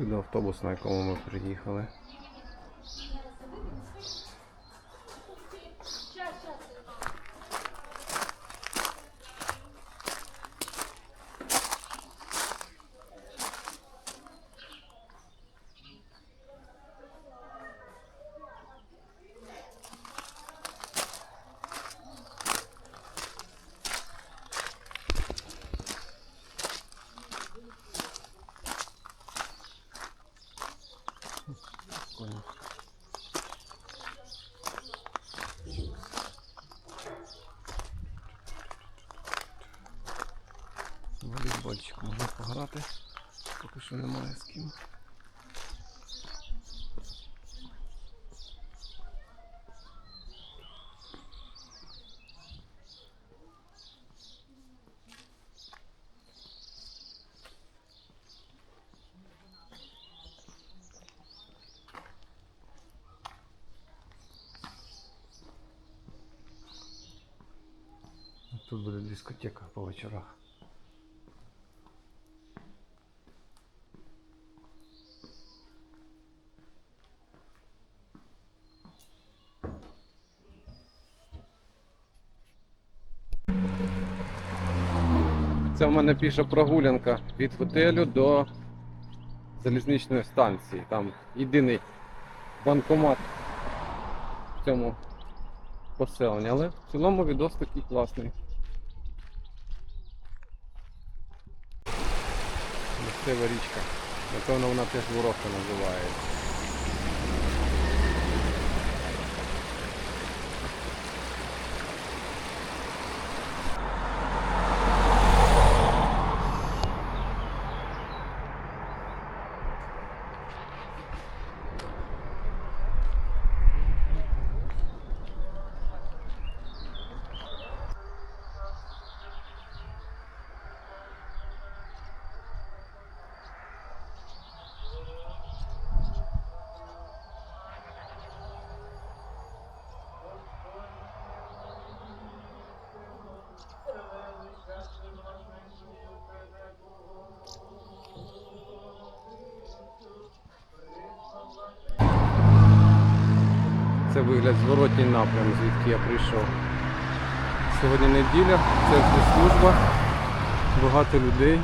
Всюди автобус, на якому ми приїхали. Прикольно. Волейбольчик можна пограти, поки що немає з ким. Тут буде дискотека по вечорах. Це в мене піша прогулянка від готелю до залізничної станції. Там єдиний банкомат в цьому поселенні, але в цілому відос такий класний. Місцева річка. Напевно, вона теж Воровка називається. Це вигляд зворотній напрям, звідки я прийшов. Сьогодні неділя, це служба, багато людей.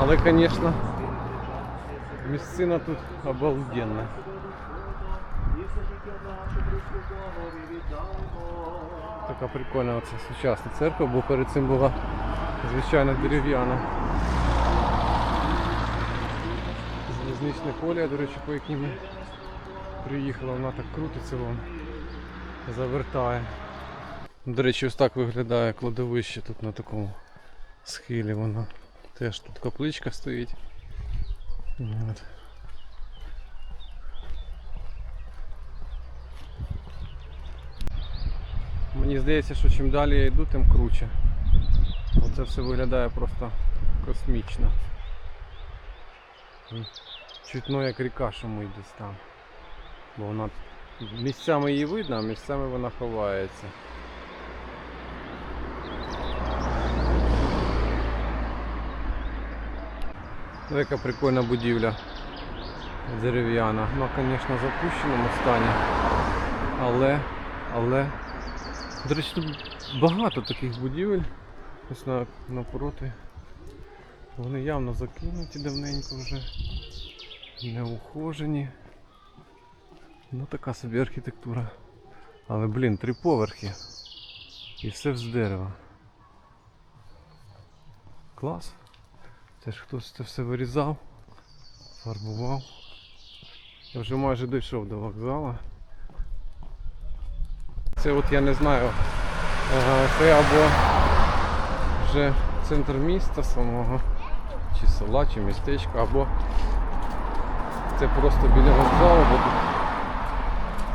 Але, звісно, місцина тут обалденна. Така прикольна оця сучасна церква, бо перед цим була звичайно дерев'яна. Залізничне поле, до речі, по яким ми приїхали, вона так крутиться вон, завертає. До речі, ось так виглядає кладовище тут на такому схилі воно. Теж тут капличка стоїть. От. Мені здається, що чим далі я йду, тим круче. Оце все виглядає просто космічно. Чутно як ріка шумить десь там. Бо вона місцями її видно, а місцями вона ховається. Ну, яка прикольна будівля дерев'яна. Ну, звісно, в запущеному стані. Але, але. До речі, тут багато таких будівель. Ось на, напроти. Вони явно закинуті давненько вже. Неухожені. Ну така собі архітектура. Але блін, три поверхи. І все з дерева. Клас. Це ж хтось це все вирізав, фарбував. Я вже майже дійшов до вокзалу. Це от я не знаю. е, Це або вже центр міста самого, чи села, чи містечка, або це просто біля вокзалу, бо тут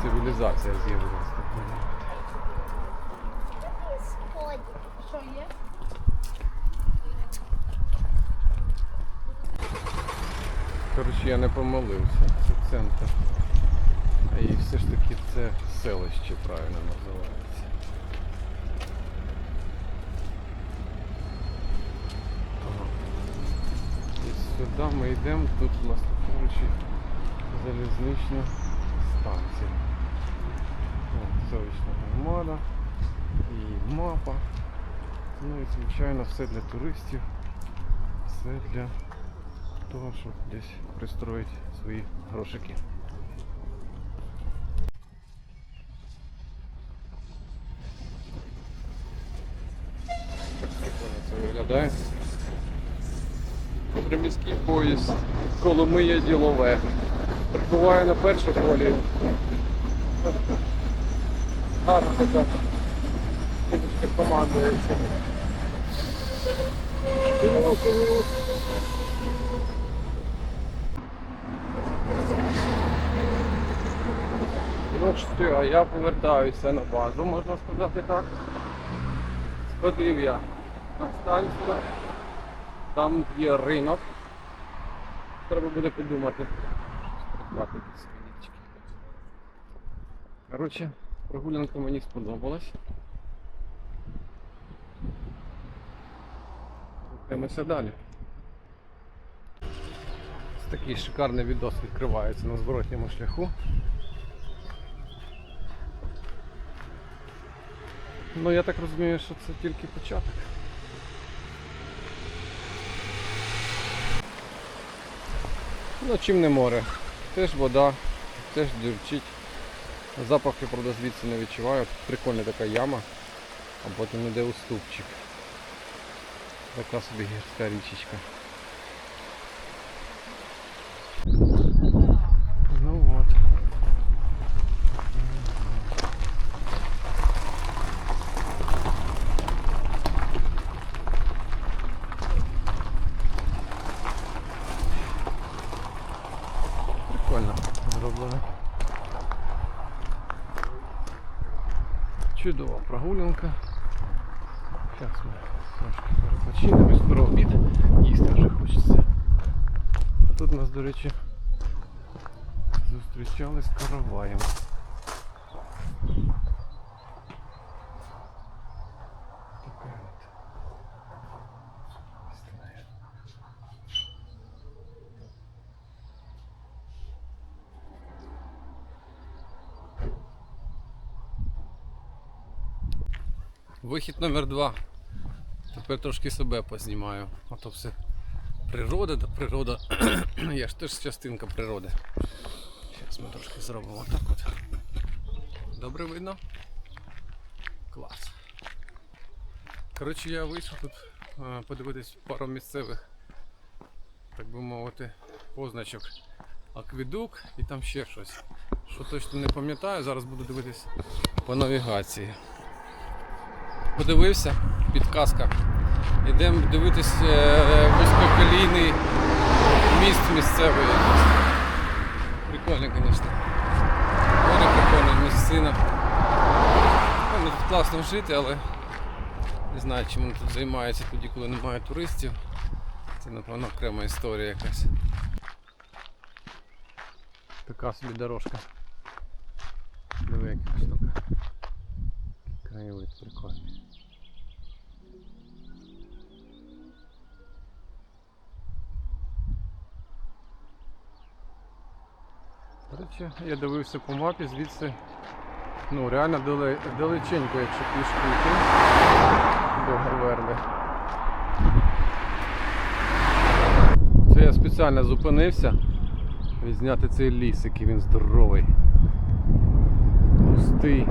цивілізація з'явилася. Що є? Коротше, я не помилився, це центр. А і все ж таки це селище правильно називається. І сюди ми йдемо, тут у нас кажучи, залізнична станція. О, громада і мапа. Ну і звичайно все для туристів, все для того, щоб десь пристроїти свої грошики. Це виглядає. Приміський поїзд Коломия ділове. Прибуває на першу колію. Гарна така. Командується. Ну що, а я повертаюся на базу, можна сказати так. Сходив я на станцію. Там є ринок. Треба буде подумати. Коротше, прогулянка мені сподобалась. Рухаємося далі. Ось такий шикарний відос відкривається на зворотньому шляху. Ну я так розумію, що це тільки початок. Ну чим не море. Теж вода, теж дюрчить. Запахи, правда, звідси не відчуваю. Прикольна така яма, а потім іде уступчик. Така собі гірська річечка. Ну от. Прикольно зроблено. Чудова прогулянка. Зараз ми трошки перепочинемо, скоро обід, їсти вже хочеться. А тут нас, до речі, зустрічали з караваєм. Вихід номер два. Тепер трошки себе познімаю. А то все природа да природа. Я ж теж частинка природи. Зараз ми трошки зробимо так от. Добре видно? Клас. Коротше, я вийшов тут е, подивитись пару місцевих, так би мовити, позначок. Акведук і там ще щось. Що точно не пам'ятаю, зараз буду дивитись по навігації подивився, підказка. Йдемо дивитись е, вузькоколійний міст місцевий. Прикольно, звісно. Дуже прикольна місцина. Ну, тут класно жити, але не знаю, чим вони тут займаються тоді, коли немає туристів. Це, напевно, окрема історія якась. Така собі дорожка. До я дивився по мапі, звідси ну реально далеченько, якщо пішки йти до Гарверди. Це я спеціально зупинився відзняти цей ліс, який він здоровий. Густий.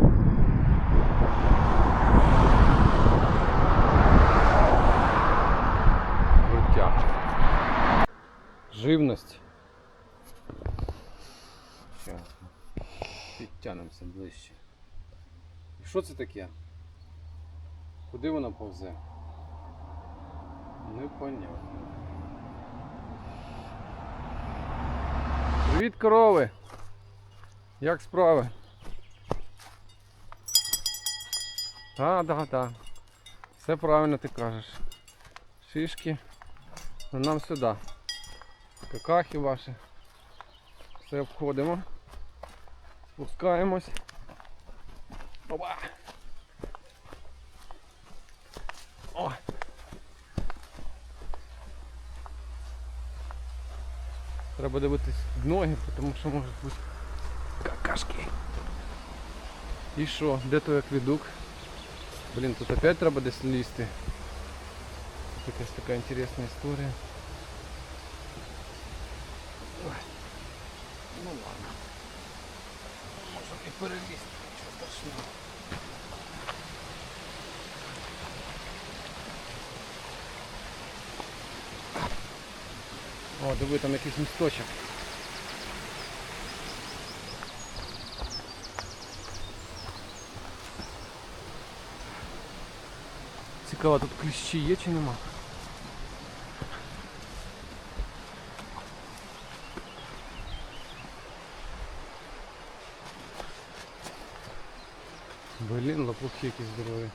Живність. Зараз ми підтягнемося ближче. І що це таке? Куди вона повзе? Непонятно. Привіт, корови! Як справи? Так, так, так. Все правильно ти кажеш. Шишки. Нам сюди. Какахи ваші. Все обходимо. Спускаємось. Опа! О! Треба дивитись в ноги, тому що можуть бути какашки. І що, де той акведук? Блін, тут опять треба десь лізти. Тут якась така інтересна історія. Ой. Ну ладно. І перелізти, нічого страшного. О, диви, там якийсь місточок. Цікаво, тут кліщі є чи нема? Лопухи якісь.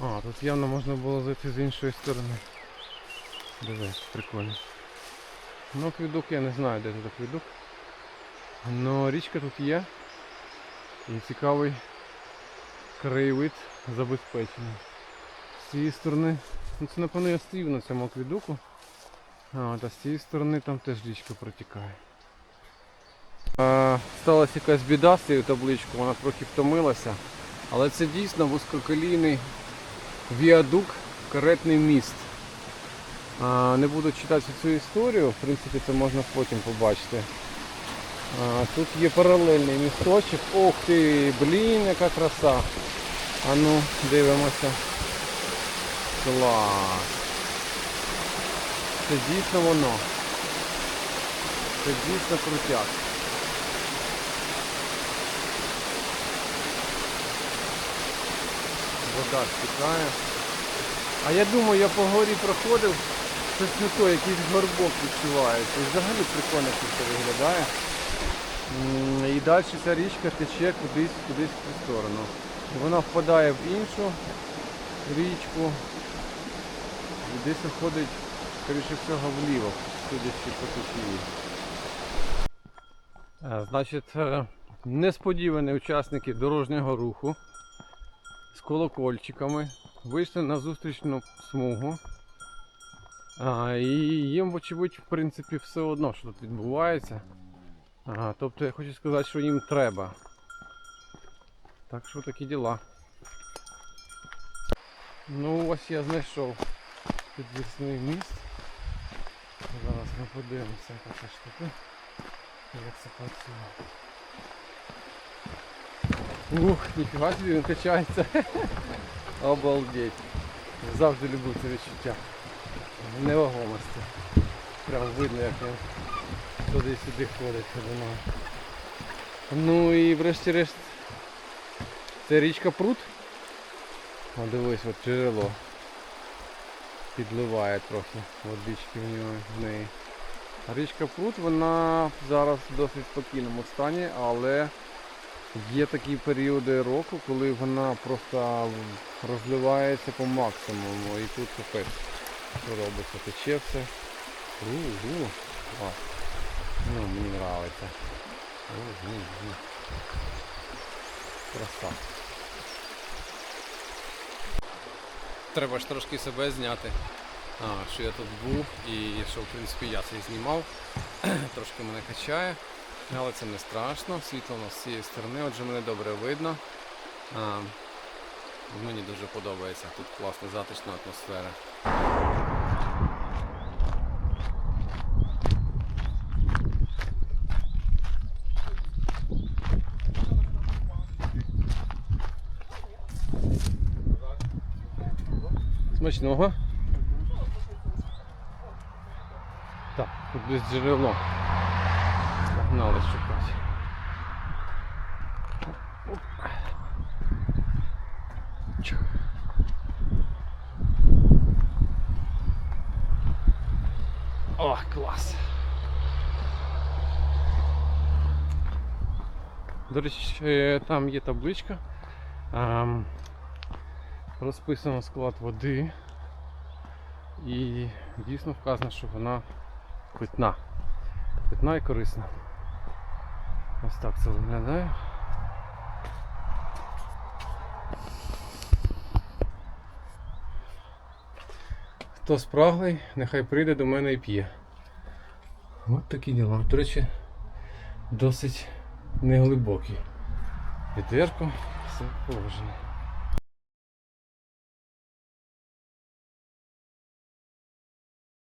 А, тут явно можна було зайти з іншої сторони. Дивись, прикольно. Ну, акведук я не знаю, де тут акведук. Но річка тут є. І цікавий краєвид забезпечений. З цієї сторони, ну це напевно я стою на цьому акведуку. А, а з цієї сторони там теж річка протікає. А, сталася якась біда з цією табличкою, вона трохи втомилася. Але це дійсно вузькоколійний віадук, каретний міст. А, не буду читати цю історію, в принципі це можна потім побачити. А, тут є паралельний місточок. Ох ти, блін, яка краса. А ну, дивимося. Клас. Це дійсно воно. Це дійсно крутяк. Вода стікає. А я думаю, я по горі проходив, щось не то, якийсь горбок відчувається. І взагалі прикольно що це виглядає. І далі ця річка тече кудись, кудись в цю сторону. Вона впадає в іншу річку. І десь виходить, скоріше всього, вліво, судячи по течії. Е, Значить, е, несподівані учасники дорожнього руху з колокольчиками вийшли на зустрічну смугу. І їм, вочевидь, в принципі, все одно, що тут відбувається. Тобто я хочу сказати, що їм треба. Так що такі діла. Ну ось я знайшов підвісний міст. Зараз ми подивимося, ця штука. Як це працює. Ух, ніфіга собі він качається. Обалдеть. Завжди люблю це відчуття. Невагомості. Прям видно, як він туди-сюди ходить. подумав. Ну і врешті-решт це річка Прут. О, дивись, от джерело. Підливає трохи водички в нього в неї. Річка Прут, вона зараз в досить спокійному стані, але є такі періоди року, коли вона просто розливається по максимуму. І тут капець, робиться, тече все. У-у. Клас. Ну, мені подобається. У-у-у. Краса. Треба ж трошки себе зняти. А, що я тут був і що в принципі я це знімав. Трошки мене качає, але це не страшно. Світло у нас з цієї сторони, отже мене добре видно. А, мені дуже подобається. Тут класна затишна атмосфера. Смачного. Так, тут десь джерело. Погнали шукати. О, клас. До речі, там є табличка. Ем, розписано склад води. І дійсно вказано, що вона питна. питна і корисна. Ось так це виглядає. Хто спраглий, нехай прийде до мене і п'є. От такі діла. До речі, досить неглибокі. Відерко, все положено.